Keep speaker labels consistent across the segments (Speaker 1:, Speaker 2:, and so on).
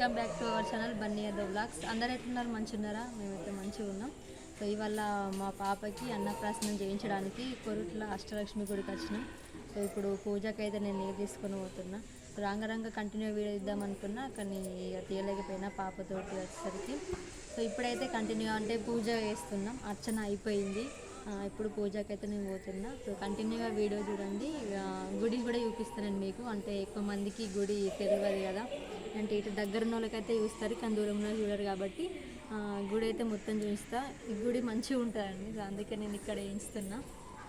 Speaker 1: Welcome back to our channel Bunny Yadav blogs అందరు ఎట్లున్నారు? మంచి ఉన్నారా మేమైతే మంచిగా ఉన్నాం. సో ఇవాళ మా పాపకి అన్నప్రాసనం చేయించడానికి కొరుట్ల అష్టలక్ష్మి గుడికి వచ్చినాం. సో ఇప్పుడు పూజకి అయితే నేను నీరు తీసుకొని పోతున్నా. రాంగరంగ కంటిన్యూ వీడియో ఇద్దాం అనుకున్నా కానీ తీయలేకపోయినా పాపతోటి వచ్చేసరికి. సో ఇప్పుడైతే కంటిన్యూ అంటే పూజ చేస్తున్నాం. అర్చన అయిపోయింది. ఇప్పుడు పూజకి అయితే నేను పోతున్నా. సో కంటిన్యూగా వీడియో చూడండి. గుడి కూడా చూపిస్తానండి మీకు. అంటే ఎక్కువ మందికి గుడి తెలియదు కదా. అంటే ఇటు దగ్గర ఉన్న వాళ్ళకైతే చూస్తారు కానీ దూరంలో చూడరు కాబట్టి గుడి అయితే మొత్తం చూపిస్తా. ఈ గుడి మంచిగా ఉంటుందండి. అందుకే నేను ఇక్కడ వేయిస్తున్నా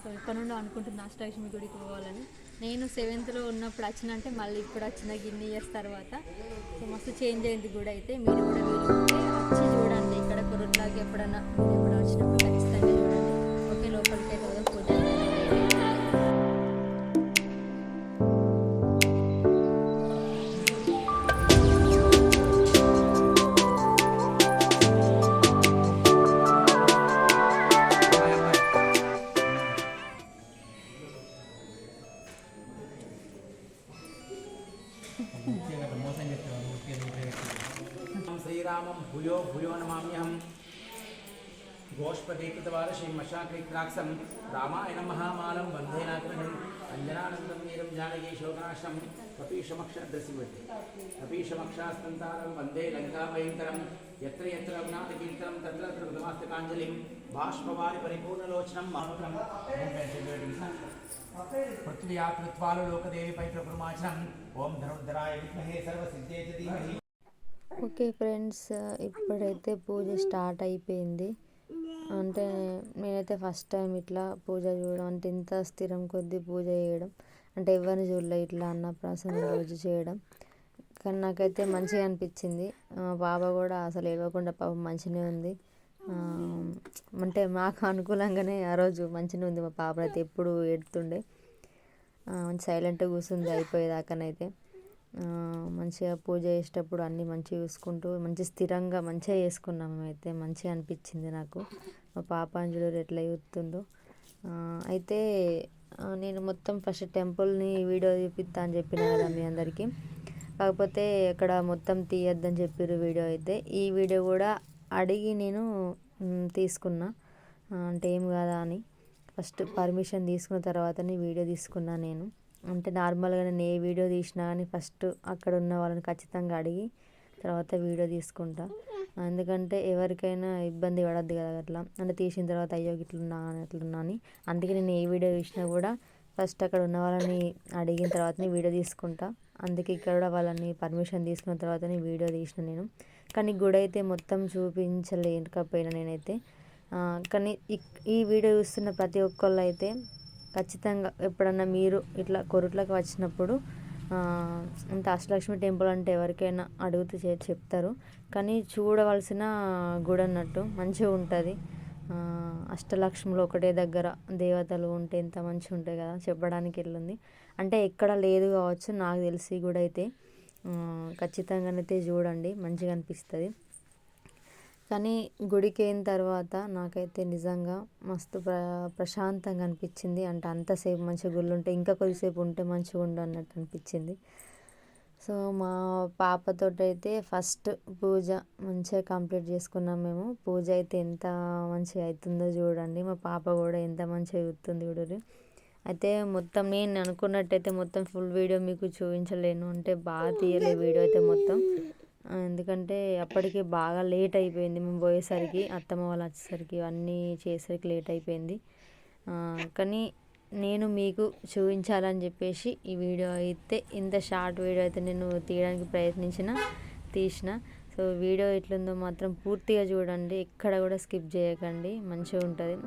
Speaker 1: సో ఇక్కడ నుండి అనుకుంటున్నా అష్టాలక్ష్మి గుడికి పోవాలని. నేను సెవెంత్లో ఉన్నప్పుడు వచ్చినంటే మళ్ళీ ఇప్పుడు వచ్చిన గిన్ని ఇయర్స్ తర్వాత సో మస్తు చేంజ్ అయింది గుడి అయితే. మీరు కూడా వచ్చి చూడండి. ఇక్కడ కురుట్లాకి ఎప్పుడన్నా ఎప్పుడు వచ్చినప్పుడు ఖచ్చితంగా చూడండి.
Speaker 2: భూయో భూయో నమామ్యహం గోష్పదీకృతవార శ్రీమశాక్రీక్రాక్షం రామాయణ మహామాలం వందేనాగ్రహం అంజనానందం వీరం జానకీ శోకనాశం కపీషమక్షద్రసివతి కపీషమక్షాస్తంతారం వందే లంకాభయంకరం ఎత్ర ఎత్ర రఘునాథకీర్తనం తత్ర తత్ర కృతమాస్తకాంజలిం బాష్పవారి పరిపూర్ణలోచనం మామకం పృథ్వ్యా కృత్వాలు లోకదేవి పైత్రపురమాచనం ఓం ధనుర్ధరాయ విద్మహే సర్వసిద్ధే చ ధీమహి
Speaker 1: ఓకే ఫ్రెండ్స్ ఇప్పుడైతే పూజ స్టార్ట్ అయిపోయింది. అంటే నేనైతే ఫస్ట్ టైం ఇట్లా పూజ చూడడం అంటే ఇంత స్థిరం కొద్దీ పూజ చేయడం అంటే ఎవరిని చూడలే ఇట్లా అన్నప్రాసన రోజు చేయడం. కానీ నాకైతే మంచిగా అనిపించింది. మా బాబా కూడా అసలు ఏడవకుండా పాపం మంచిగానే ఉంది. అంటే మాకు అనుకూలంగానే ఆ రోజు మంచిగా ఉంది మా పాప అయితే ఎప్పుడు ఏడుతుండే. మంచి సైలెంట్గా కూర్చుంది అయిపోయేదాకానైతే. మంచిగా పూజ చేసేటప్పుడు అన్నీ మంచిగా చూసుకుంటూ మంచి స్థిరంగా మంచిగా చేసుకున్నాం మేమైతే. మంచిగా అనిపించింది నాకు. మా పాప అంజుడు ఎట్లా చూస్తుందో అయితే నేను మొత్తం ఫస్ట్ టెంపుల్ని వీడియో చూపిస్తా అని చెప్పిన కదా మీ అందరికీ. కాకపోతే అక్కడ మొత్తం తీయొద్దని చెప్పారు వీడియో అయితే. ఈ వీడియో కూడా అడిగి నేను తీసుకున్నా. అంటే ఏం కాదా అని. ఫస్ట్ పర్మిషన్ తీసుకున్న తర్వాతనే వీడియో తీసుకున్నా నేను. అంటే నార్మల్గా నేను ఏ వీడియో తీసినా కానీ ఫస్ట్ అక్కడ ఉన్న వాళ్ళని ఖచ్చితంగా అడిగి తర్వాత వీడియో తీసుకుంటా. ఎందుకంటే ఎవరికైనా ఇబ్బంది పడద్దు కదా అట్లా. అంటే తీసిన తర్వాత అయ్యో ఇట్లున్నా అని అట్లున్నా అని. అందుకే నేను ఏ వీడియో తీసినా కూడా ఫస్ట్ అక్కడ ఉన్న వాళ్ళని అడిగిన తర్వాతనే వీడియో తీసుకుంటా. అందుకే ఇక్కడ కూడా వాళ్ళని పర్మిషన్ తీసుకున్న తర్వాతనే వీడియో తీసిన నేను. కానీ గుడి అయితే మొత్తం చూపించలేకపోయినా నేనైతే. కానీ ఈ వీడియో చూస్తున్న ప్రతి ఒక్కళ్ళు అయితే ఖచ్చితంగా ఎప్పుడన్నా మీరు ఇట్లా కొరుట్లకు వచ్చినప్పుడు అంటే అష్టలక్ష్మి టెంపుల్ అంటే ఎవరికైనా అడిగితే చే- చెప్తారు. కానీ చూడవలసిన గుడి అన్నట్టు మంచిగా ఉంటుంది. అష్టలక్ష్ములు ఒకటే దగ్గర దేవతలు ఉంటే ఎంత మంచిగా ఉంటాయి కదా చెప్పడానికి వెళ్ళింది. అంటే ఎక్కడ లేదు కావచ్చు నాకు తెలిసి కూడా అయితే. ఖచ్చితంగానైతే చూడండి మంచిగా అనిపిస్తుంది. కానీ గుడికి అయిన తర్వాత నాకైతే నిజంగా మస్తు ప్ర ప్రశాంతంగా అనిపించింది. అంటే అంతసేపు మంచిగా గుళ్ళు ఉంటే ఇంకా కొద్దిసేపు ఉంటే మంచిగా ఉండు అన్నట్టు అనిపించింది. సో మా పాపతో అయితే ఫస్ట్ పూజ మంచిగా కంప్లీట్ చేసుకున్నాం మేము. పూజ అయితే ఎంత మంచిగా అవుతుందో చూడండి. మా పాప కూడా ఎంత మంచిగా అవుతుంది చూడరు అయితే మొత్తం నేను అనుకున్నట్టయితే మొత్తం ఫుల్ వీడియో మీకు చూపించలేను. అంటే బాగా తీయలే వీడియో అయితే మొత్తం. ఎందుకంటే అప్పటికి బాగా లేట్ అయిపోయింది మేము పోయేసరికి అత్తమ్మ వాళ్ళు వచ్చేసరికి అన్నీ చేసేసరికి లేట్ అయిపోయింది. కానీ నేను మీకు చూపించాలని చెప్పేసి ఈ వీడియో అయితే ఇంత షార్ట్ వీడియో అయితే నేను తీయడానికి ప్రయత్నించిన తీసిన. సో వీడియో ఎట్లుందో మాత్రం పూర్తిగా చూడండి ఎక్కడ కూడా స్కిప్ చేయకండి మంచిగా ఉంటుంది.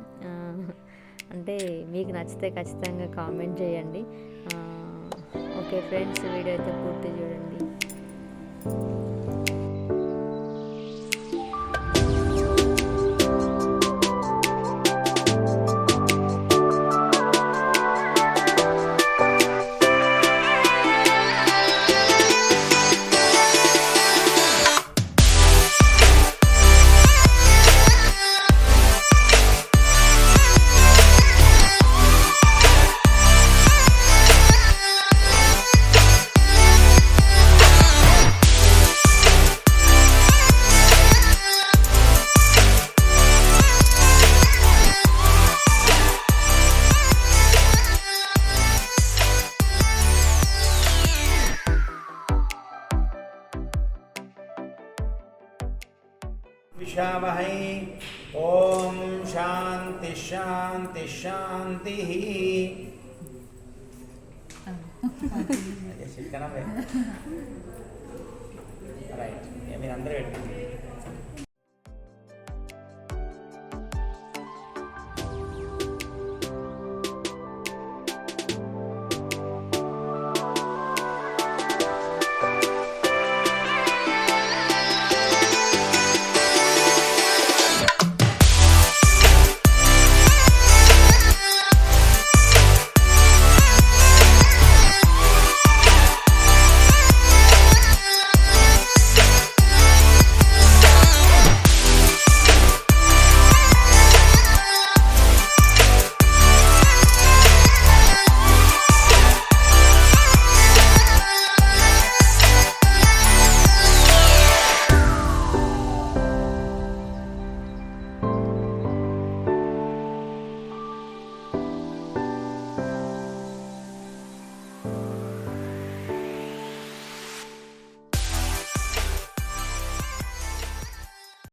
Speaker 1: అంటే మీకు నచ్చితే ఖచ్చితంగా కామెంట్ చేయండి. ఓకే ఫ్రెండ్స్ వీడియో అయితే పూర్తి చూడండి.
Speaker 2: विषावहै ॐ शान्तिशान्तिशान्तिः